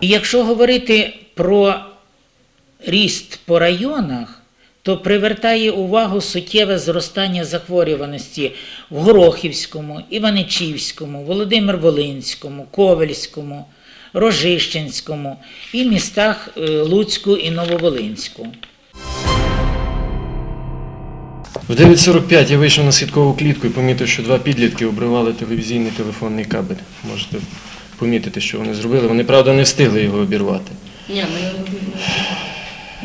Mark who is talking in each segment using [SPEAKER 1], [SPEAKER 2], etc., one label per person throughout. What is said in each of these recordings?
[SPEAKER 1] І якщо говорити про ріст по районах, то привертає увагу суттєве зростання захворюваності в Горохівському, Іваничівському, Володимир-Волинському, Ковельському, Рожищенському і містах е, Луцьку і Нововолинську.
[SPEAKER 2] В 9.45 я вийшов на свідкову клітку і помітив, що два підлітки обривали телевізійний телефонний кабель. Можете помітити, що вони зробили. Вони, правда, не встигли його обірвати.
[SPEAKER 3] Ні, ну я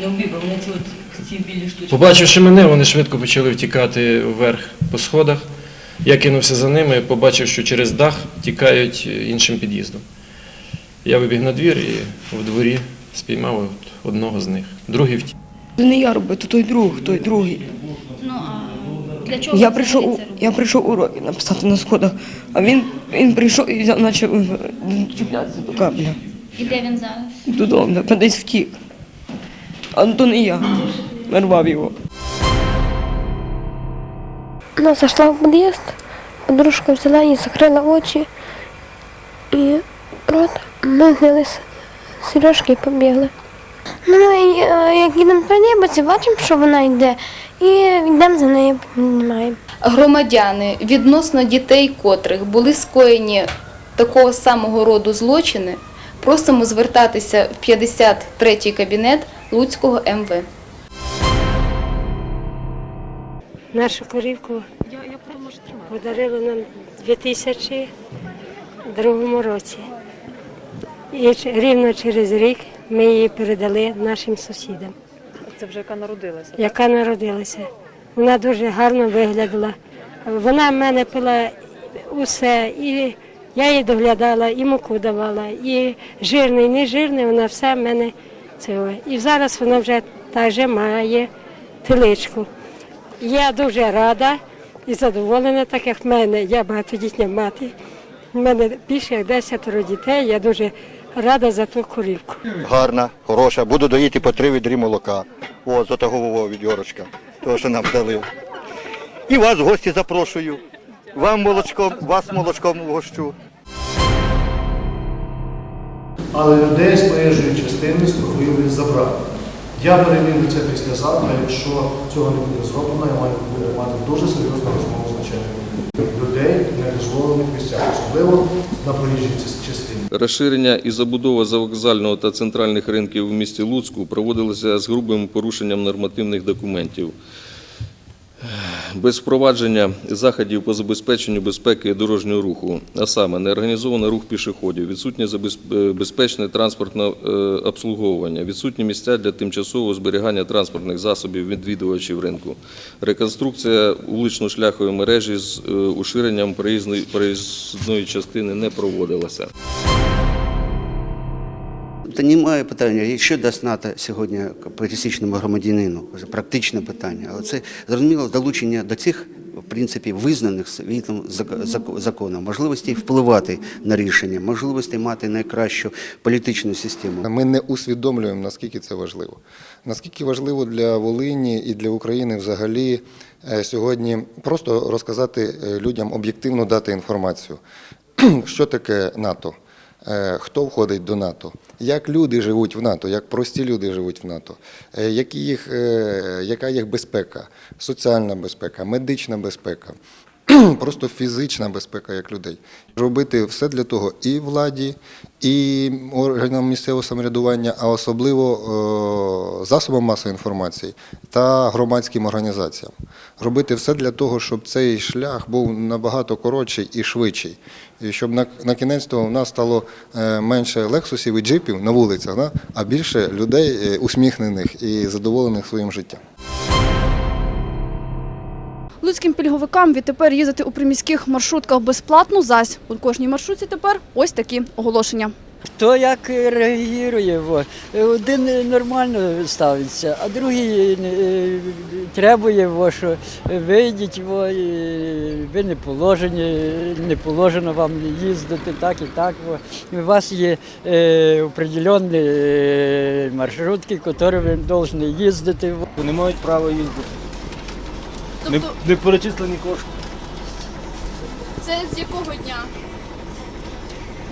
[SPEAKER 3] не вбив, вони ці от ці білі штучки.
[SPEAKER 2] Побачивши мене, вони швидко почали втікати вверх по сходах. Я кинувся за ними, побачив, що через дах тікають е, іншим під'їздом. Я вибіг на двір і в дворі спіймав одного з них. Другий втік.
[SPEAKER 4] Це не я робив, то той друг, той другий.
[SPEAKER 5] Ну а для чого
[SPEAKER 4] Я прийшов, я прийшов уроки написати на сходах, а він, він прийшов і взяв, почав е, чіплятися до кабеля.
[SPEAKER 5] І де він зараз?
[SPEAKER 4] Додому, десь втік. А то не я. Нарвав його.
[SPEAKER 6] Она зашла в подъезд, подружка взяла и закрыла очи, и рот, ми зняли сережки і побігли. Ну, і, е, як їдемо по небоці, бачимо, що вона йде, і йдемо за нею, піднімаємо.
[SPEAKER 7] громадяни відносно дітей, котрих були скоєні такого самого роду злочини, просимо звертатися в 53-й кабінет Луцького МВ.
[SPEAKER 8] Нашу корівку подарили нам у 2002 році. І рівно через рік ми її передали нашим сусідам,
[SPEAKER 3] Це вже яка народилася.
[SPEAKER 8] яка народилася. Вона дуже гарно виглядала. Вона в мене пила усе, і я її доглядала, і муку давала, і жирний, не жирний, вона все в мене цього. І зараз вона вже теж має теличку. Я дуже рада і задоволена, так як в мене. Я багатодітня мати. У мене більше як 10 дітей. Я дуже рада за ту корівку.
[SPEAKER 9] гарна, хороша. Буду доїти по три відрі молока. О, з отого від Йорочка, того, що нам дали. І вас в гості запрошую. Вам молочком, вас молочком гощу.
[SPEAKER 10] але людей з проїжджої частини з Трухоївки забрали. Я перевірю це післязавтра, якщо цього не буде зроблено, я маю буду мати дуже серйозну розмову з начальником людей в недозволених місцях, особливо на проїжджій час- частині.
[SPEAKER 11] Розширення і забудова завокзального та центральних ринків в місті Луцьку проводилися з грубим порушенням нормативних документів. Без впровадження заходів по забезпеченню безпеки дорожнього руху, а саме неорганізований рух пішоходів, відсутнє е, безпечне транспортне е, обслуговування, відсутні місця для тимчасового зберігання транспортних засобів відвідувачів ринку, реконструкція вулично-шляхової мережі з е, уширенням проїзної частини не проводилася.
[SPEAKER 12] Та немає питання, що дасть НАТО сьогодні пересічному громадянину? Це практичне питання. Але це зрозуміло долучення до цих в принципі визнаних світом зак- зак- законом, можливості впливати на рішення, можливості мати найкращу політичну систему.
[SPEAKER 13] Ми не усвідомлюємо, наскільки це важливо. Наскільки важливо для Волині і для України взагалі е, сьогодні просто розказати е, людям об'єктивно дати інформацію, що таке НАТО, хто входить до НАТО, як люди живуть в НАТО, як прості люди живуть в НАТО, е, які їх, е, яка їх безпека, соціальна безпека, медична безпека. Просто фізична безпека як людей. Робити все для того і владі, і органам місцевого самоврядування, а особливо е, засобам масової інформації та громадським організаціям. Робити все для того, щоб цей шлях був набагато коротший і швидший. І щоб на, на кінець того в нас стало е, менше лексусів і джипів на вулицях, да? а більше людей е, усміхнених і задоволених своїм життям.
[SPEAKER 14] Луцьким пільговикам відтепер їздити у приміських маршрутках безплатно зась. У кожній маршрутці тепер ось такі оголошення.
[SPEAKER 3] Хто як реагує? Один нормально ставиться, а другий е, требує, во, що вийдіть, во, ви не положені, не положено вам їздити так і так. У вас є е, определенні е, маршрутки, які ви повинні їздити. во.
[SPEAKER 2] Вони мають право їздити.
[SPEAKER 14] Тобто
[SPEAKER 2] не перечислені кошти.
[SPEAKER 14] це з якого дня?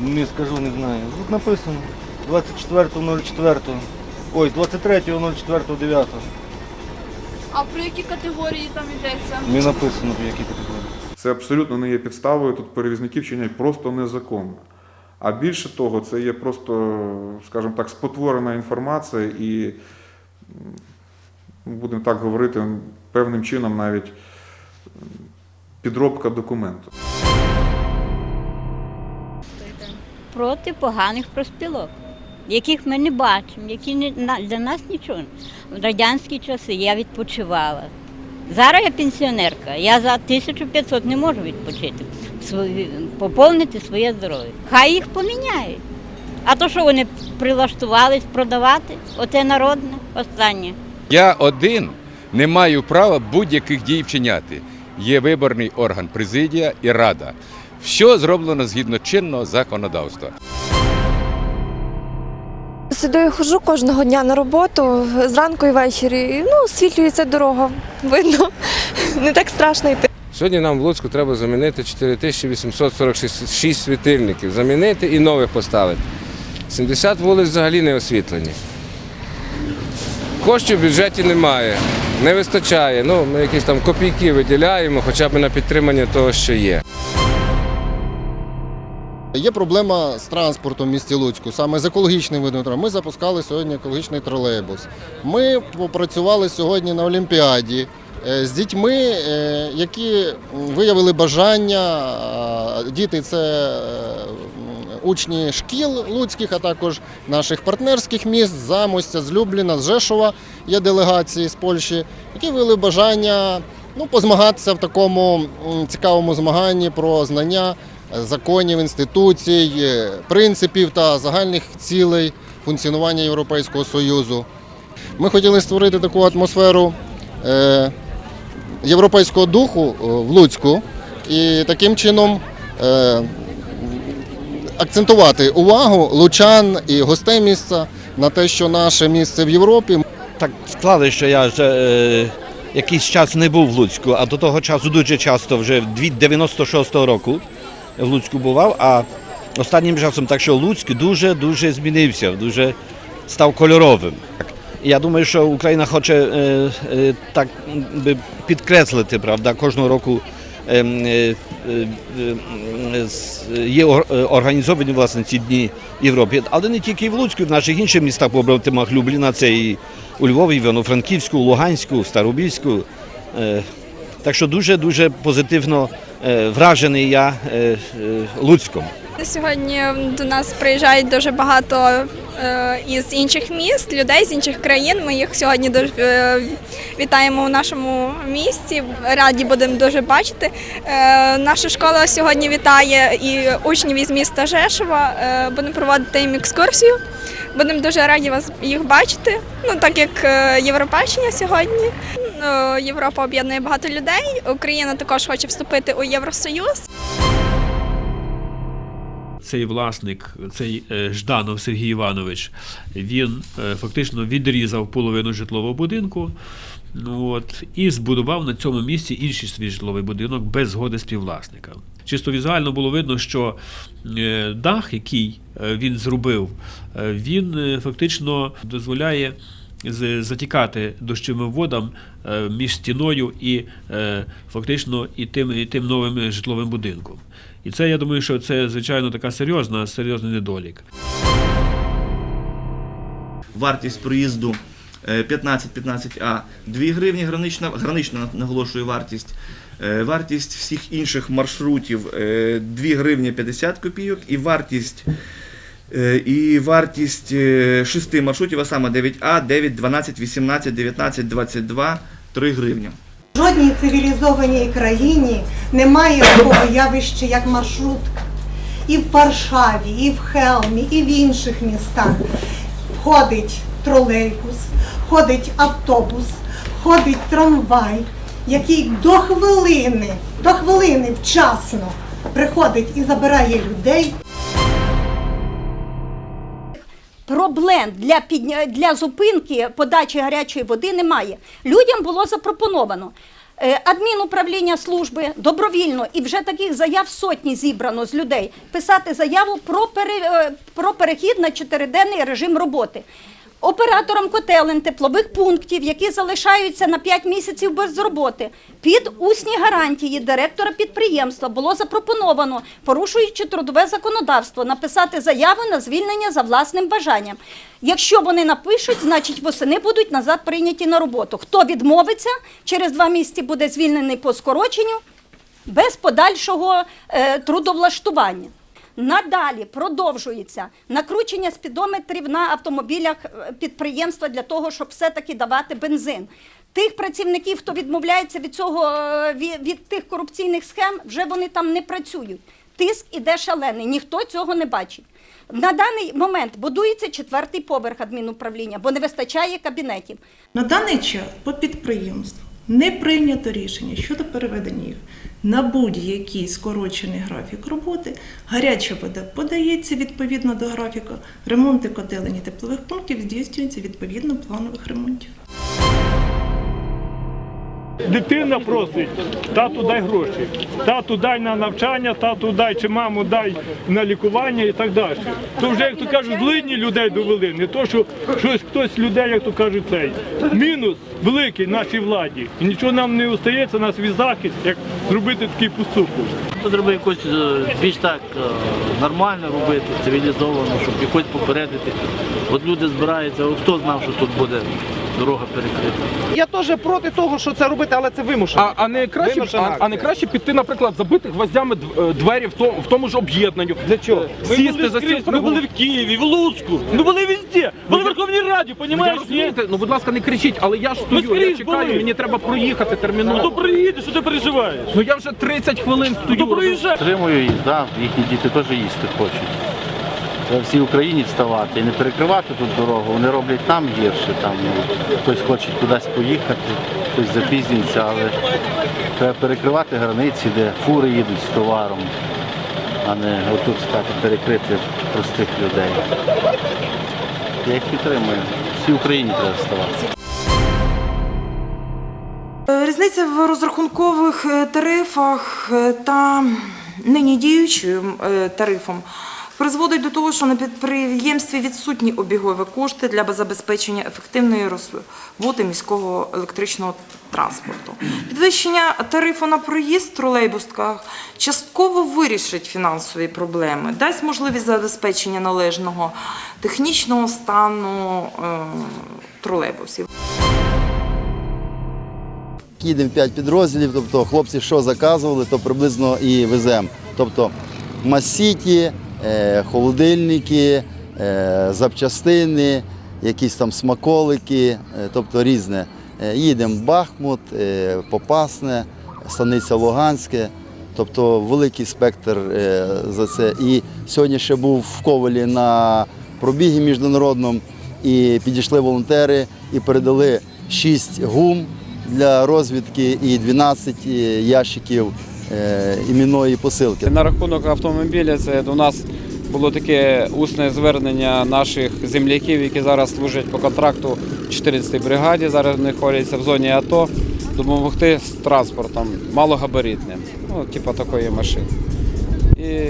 [SPEAKER 2] Не скажу, не знаю. Тут написано.
[SPEAKER 15] 24.04. Ой, 23.04.9.
[SPEAKER 16] А про які категорії там йдеться?
[SPEAKER 15] Не написано, в якій категорії.
[SPEAKER 17] Це абсолютно не є підставою. Тут перевізники вчиняють просто незаконно. А більше того, це є просто, скажімо так, спотворена інформація і, м, будемо так говорити, певним чином навіть підробка документу.
[SPEAKER 18] проти поганих проспілок, яких ми не бачимо, які не, на- для нас нічого. В радянські часи я відпочивала. Зараз я пенсіонерка, я за 1500 не можу відпочити, свої- поповнити своє здоров'я. Хай їх поміняють. А то, що вони прилаштувались продавати, оце народне останнє.
[SPEAKER 19] Я один не маю права будь-яких дій вчиняти. Є виборний орган президія і рада. Все зроблено згідно чинного законодавства.
[SPEAKER 1] Сюди хожу кожного дня на роботу, зранку і ввечері. Ну, освітлюється дорога, видно, не так страшно йти.
[SPEAKER 20] Сьогодні нам в Луцьку треба замінити 4846 світильників, замінити і нових поставити. 70 вулиць взагалі не освітлені. Коштів в бюджеті немає, не вистачає. Ну, ми якісь там копійки виділяємо, хоча б на підтримання того, що є.
[SPEAKER 13] Є проблема з транспортом в місті Луцьку, саме з екологічним видом транспорту. Ми запускали сьогодні екологічний тролейбус. Ми попрацювали сьогодні на Олімпіаді е, з дітьми, е, які виявили бажання. Діти це е, учні шкіл луцьких, а також наших партнерських міст, Замостя, з Любліна, з Жешова є делегації з Польщі, які виявили бажання ну, позмагатися в такому цікавому змаганні про знання законів, інституцій, принципів та загальних цілей функціонування Європейського Союзу. Ми хотіли створити таку атмосферу е, європейського духу е, в Луцьку і таким чином е, акцентувати увагу лучан і гостей міста на те, що наше місце в Європі
[SPEAKER 21] Так склали, що я вже е, якийсь час не був в Луцьку, а до того часу дуже часто, вже від 96-го року в Луцьку бував, а останнім часом так, що Луцьк дуже-дуже змінився, дуже став кольоровим. Я думаю, що Україна хоче е, е, так би підкреслити, правда, кожного року є е, організовані власне ці дні в Європі, але не тільки в Луцьку, в наших інших містах побратимах Любліна, це і у Львові, Івано-Франківську, Луганську, Старобільську. Е, Так що дуже-дуже позитивно е, вражений я е, е, Луцьком.
[SPEAKER 22] Сьогодні до нас приїжджають дуже багато е, із інших міст, людей з інших країн. Ми їх сьогодні дуже е, вітаємо у нашому місті. Раді будемо дуже бачити. Е, Наша школа сьогодні вітає і учнів із міста Жешова. Е, Будемо проводити їм екскурсію. Будемо дуже раді вас їх бачити. Ну так як е, сьогодні. Е, Європа об'єднує багато людей. Україна також хоче вступити у Євросоюз.
[SPEAKER 23] Цей власник, цей е, Жданов Сергій Іванович, він е, фактично відрізав половину житлового будинку. Ну, от, і збудував на цьому місці інший свій житловий будинок без згоди співвласника. Чисто візуально було видно, що е, дах, який він зробив, він фактично дозволяє затікати дощовим водам е, між стіною і е, фактично і тим, і тим новим житловим будинком. І це я думаю, що це звичайно така серйозна, серйозний недолік.
[SPEAKER 24] Вартість проїзду е, 15-15А 2 гривні, гранична, гранична наголошую вартість. Е, Вартість всіх інших маршрутів е, 2 гривні 50 копійок і вартість е, і вартість е, шести маршрутів, а саме 9А, 9, 12, 18, 19, 22, 3 гривні.
[SPEAKER 25] В жодній цивілізованій країні немає такого явища, як маршрутка. І в Варшаві, і в Хелмі, і в інших містах ходить тролейбус, ходить автобус, ходить трамвай, який до хвилини, до хвилини вчасно приходить і забирає людей.
[SPEAKER 26] Проблем для підня... для зупинки подачі гарячої води немає. Людям було запропоновано Е, Адмінуправління служби добровільно і вже таких заяв сотні зібрано з людей. Писати заяву про, пере, е, про перехід на чотириденний режим роботи. Операторам котелень теплових пунктів, які залишаються на 5 місяців без роботи, під усні гарантії директора підприємства було запропоновано, порушуючи трудове законодавство, написати заяву на звільнення за власним бажанням. Якщо вони напишуть, значить восени будуть назад прийняті на роботу. Хто відмовиться, через два місяці буде звільнений по скороченню без подальшого е, трудовлаштування. Надалі продовжується накручення спідометрів на автомобілях е, підприємства для того, щоб все-таки давати бензин. Тих працівників, хто відмовляється від цього е, від, від тих корупційних схем, вже вони там не працюють. Тиск іде шалений, ніхто цього не бачить. На даний момент будується четвертий поверх адмінуправління, бо не вистачає кабінетів.
[SPEAKER 27] На даний час по підприємству не прийнято рішення щодо переведення їх на будь-який скорочений графік роботи. Гаряча вода подається відповідно до графіка. Ремонти котелень і теплових пунктів здійснюються відповідно планових ремонтів.
[SPEAKER 14] Дитина просить, тату дай гроші, тату дай на навчання, тату дай чи маму дай на лікування і так далі. То вже, як то кажуть, злидні людей довели, не то, що щось хтось людей, як то кажуть, цей. Мінус великий нашій владі. І нічого нам не остається на свій захист, як зробити такий поступок.
[SPEAKER 28] Треба якось е, більш так е, нормально робити, цивілізовано, щоб якось попередити. От люди збираються, хто знав, що тут буде дорога перекрита.
[SPEAKER 25] Я теж проти того, що це робити, але це вимушено.
[SPEAKER 29] А, а не краще,
[SPEAKER 25] Вимушена
[SPEAKER 29] а, а не
[SPEAKER 25] акція.
[SPEAKER 29] краще піти, наприклад, забити гвоздями дв- е, двері в тому, в тому ж об'єднанню. Для чого? Сісти за стіл.
[SPEAKER 14] Ми були в Києві, в Луцьку, ми були везде, були в Верховній Раді,
[SPEAKER 29] Ну, я
[SPEAKER 14] ні?
[SPEAKER 29] розумієте, ну будь ласка, не кричіть, але я ж стою, я
[SPEAKER 14] скрізь
[SPEAKER 30] Ну,
[SPEAKER 29] чекаю,
[SPEAKER 14] були.
[SPEAKER 29] мені треба проїхати терміново.
[SPEAKER 14] Ну то приїдеш, що ти переживаєш?
[SPEAKER 29] Ну я вже 30 хвилин стою.
[SPEAKER 14] Ну, то проїжджай.
[SPEAKER 28] Підтримую їх, да, їхні діти теж їсти хочуть. Треба всій Україні вставати і не перекривати тут дорогу. Вони роблять там гірше. Там, ну, хтось хоче кудись поїхати, хтось запізнюється, але треба перекривати границі, де фури їдуть з товаром, а не отут стати перекрити простих людей. Я їх підтримую. Всій Україні треба вставати.
[SPEAKER 5] Е, Різниця в розрахункових е, тарифах е, та нині діючим тарифом призводить до того, що на підприємстві відсутні обігові кошти для забезпечення ефективної роботи міського електричного транспорту. Підвищення тарифу на проїзд в тролейбусках частково вирішить фінансові проблеми, дасть можливість забезпечення належного технічного стану е, тролейбусів.
[SPEAKER 31] Їдемо 5 підрозділів, тобто хлопці що заказували, то приблизно і веземо. Тобто масіті, холодильники, е, запчастини, якісь там смаколики, е, тобто різне. Е, Їдемо в Бахмут, е, Попасне, Станиця Луганське. Тобто великий спектр е, за це. І сьогодні ще був в Ковалі на пробігі міжнародному, і підійшли волонтери і передали 6 гум для розвідки і 12 ящиків е, іменної посилки.
[SPEAKER 10] На рахунок автомобіля це до нас було таке усне звернення наших земляків, які зараз служать по контракту в 14-й бригаді. Зараз знаходяться в зоні АТО, допомогти з транспортом малогабаритним, ну, типу такої машини. І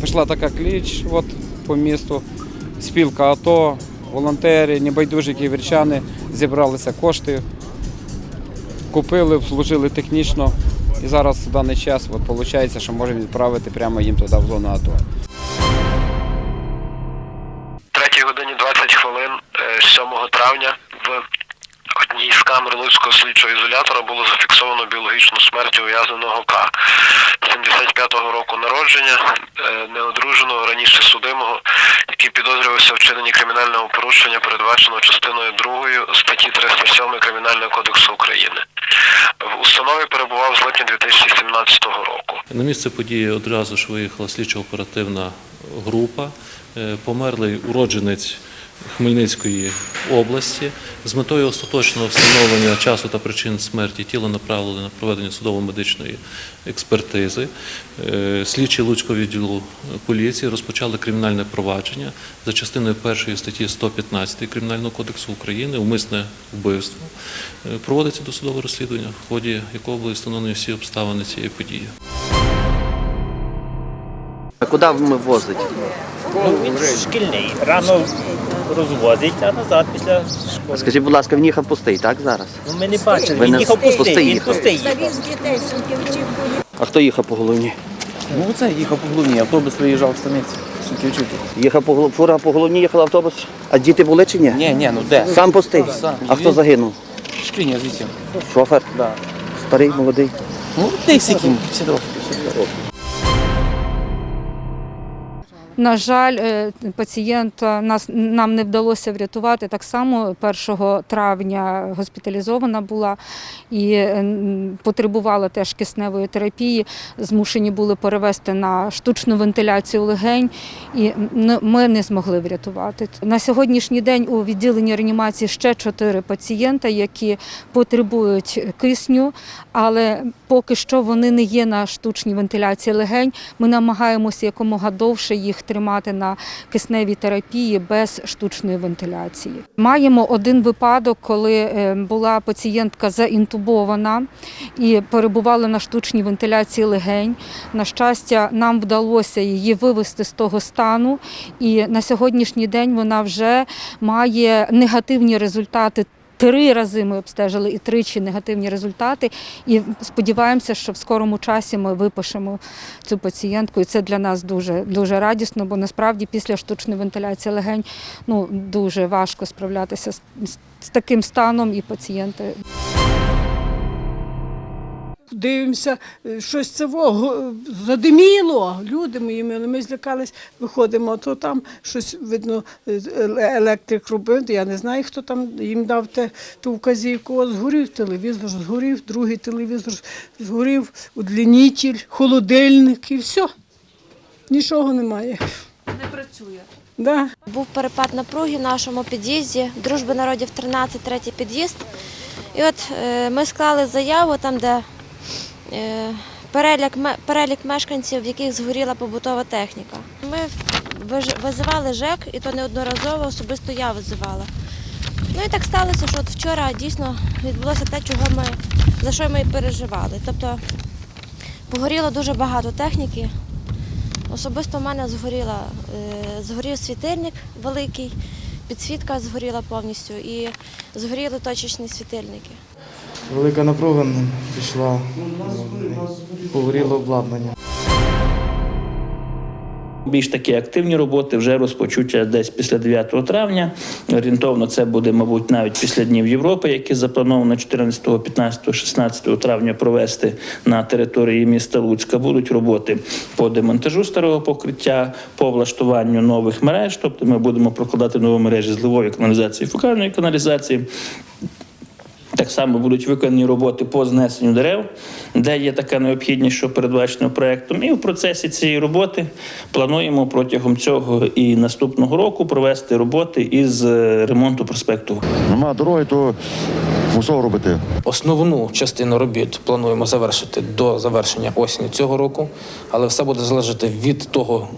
[SPEAKER 10] пішла така кліч от, по місту, спілка АТО, волонтери, небайдужі ківерчани зібралися кошти, купили, обслужили технічно. І зараз в даний час от, виходить, що можемо відправити прямо їм туди в зону АТО.
[SPEAKER 32] третій годині 20 хвилин е, 7 травня в одній з камер Луцького слідчого ізолятора було зафіксовано біологічну смерть ув'язненого К. 75-го року народження, е, неодруженого раніше судимого, який підозрювався в вчиненні кримінального порушення, передбаченого частиною 2 статті 307 Кримінального кодексу України. В установі перебував з липня 2017 року.
[SPEAKER 33] На місце події одразу ж виїхала слідчо-оперативна група. Е, Померлий уродженець Хмельницької області з метою остаточного встановлення часу та причин смерті тіла направили на проведення судово-медичної експертизи. Е, Слідчі Луцького відділу поліції розпочали кримінальне провадження за частиною першої статті 115 Кримінального кодексу України умисне вбивство. Е, Проводиться досудове розслідування, в ході якого були встановлені всі обставини цієї події.
[SPEAKER 9] А куди ми возить?
[SPEAKER 34] Ну, він шкільний. Рано розвозить, а назад після школи.
[SPEAKER 9] Скажіть, будь ласка, він їхав пустий, так зараз?
[SPEAKER 34] Ну, ми не бачили.
[SPEAKER 9] Ви
[SPEAKER 34] Він
[SPEAKER 9] не
[SPEAKER 34] їхав пустий.
[SPEAKER 9] пустий
[SPEAKER 34] Він
[SPEAKER 9] їхав?
[SPEAKER 34] пустий.
[SPEAKER 26] Завіз дітей Сінківчів
[SPEAKER 9] А хто їхав по головні?
[SPEAKER 35] Ну це їхав по головній, автобус виїжджав в. Суківчуки.
[SPEAKER 9] Їхав по головні, фура по головні їхав автобус. А діти були чи ні?
[SPEAKER 35] Ні, ні, ну де?
[SPEAKER 9] Сам пустий?
[SPEAKER 35] Сам.
[SPEAKER 9] А хто загинув?
[SPEAKER 35] Шкріня звідси.
[SPEAKER 9] Шофер? Да. Старий, молодий?
[SPEAKER 35] Ну, десь яким, 50 років. 50 років.
[SPEAKER 36] На жаль, е, пацієнта нас нам не вдалося врятувати. Так само 1 травня госпіталізована була і е, потребувала теж кисневої терапії. Змушені були перевести на штучну вентиляцію легень, і ми не змогли врятувати. На сьогоднішній день у відділенні реанімації ще чотири пацієнта, які потребують кисню, але поки що вони не є на штучній вентиляції легень. Ми намагаємося якомога довше їх тримати на кисневій терапії без штучної вентиляції. Маємо один випадок, коли е, була пацієнтка заінтубована і перебувала на штучній вентиляції легень. На щастя, нам вдалося її вивести з того стану, і на сьогоднішній день вона вже має негативні результати. Три рази ми обстежили і тричі негативні результати. І сподіваємося, що в скорому часі ми випишемо цю пацієнтку. І це для нас дуже дуже радісно, бо насправді після штучної вентиляції легень ну дуже важко справлятися з, з таким станом, і пацієнти.
[SPEAKER 10] Дивимося, е, щось це во, задиміло. Люди мої мили, ми злякались, виходимо, то там щось видно, е, електрик робив. Я не знаю, хто там їм дав те, ту вказівку. Згорів телевізор, згорів, другий телевізор, згорів удлінітель, холодильник і все. Нічого немає.
[SPEAKER 1] Не працює.
[SPEAKER 10] Да.
[SPEAKER 1] Був перепад напруги в нашому під'їзді, дружби народів 13, третій під'їзд. І от е, ми склали заяву там, де е, перелік, перелік мешканців, в яких згоріла побутова техніка. Ми визивали ЖЕК, і то неодноразово особисто я визивала. Ну і так сталося, що от вчора дійсно відбулося те, чого ми, за що ми і переживали. Тобто погоріло дуже багато техніки. Особисто в мене згоріла, е, згорів світильник великий, підсвітка згоріла повністю і згоріли точечні світильники.
[SPEAKER 35] Велика напруга пішла, погоріло обладнання.
[SPEAKER 37] Більш такі активні роботи вже розпочуття десь після 9 травня. Орієнтовно це буде, мабуть, навіть після Днів Європи, які заплановано 14, 15, 16 травня провести на території міста Луцька. Будуть роботи по демонтажу старого покриття, по влаштуванню нових мереж. Тобто ми будемо прокладати нові мережі зливової каналізації, фекальної каналізації. Так само будуть виконані роботи по знесенню дерев, де є така необхідність, що передбачено проектом. І в процесі цієї роботи плануємо протягом цього і наступного року провести роботи із е, ремонту проспекту.
[SPEAKER 38] Нема дороги, то мусов робити.
[SPEAKER 39] Основну частину робіт плануємо завершити до завершення осені цього року, але все буде залежати від того,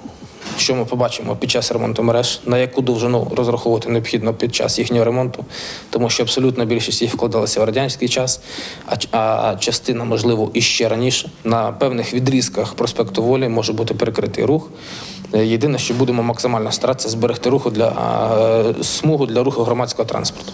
[SPEAKER 39] що ми побачимо під час ремонту мереж, на яку довжину розраховувати необхідно під час їхнього ремонту, тому що абсолютна більшість їх вкладалася в радянський час, а, частина, можливо, і ще раніше. На певних відрізках проспекту Волі може бути перекритий рух. Е, Єдине, що будемо максимально старатися зберегти руху для а, смугу для руху громадського транспорту.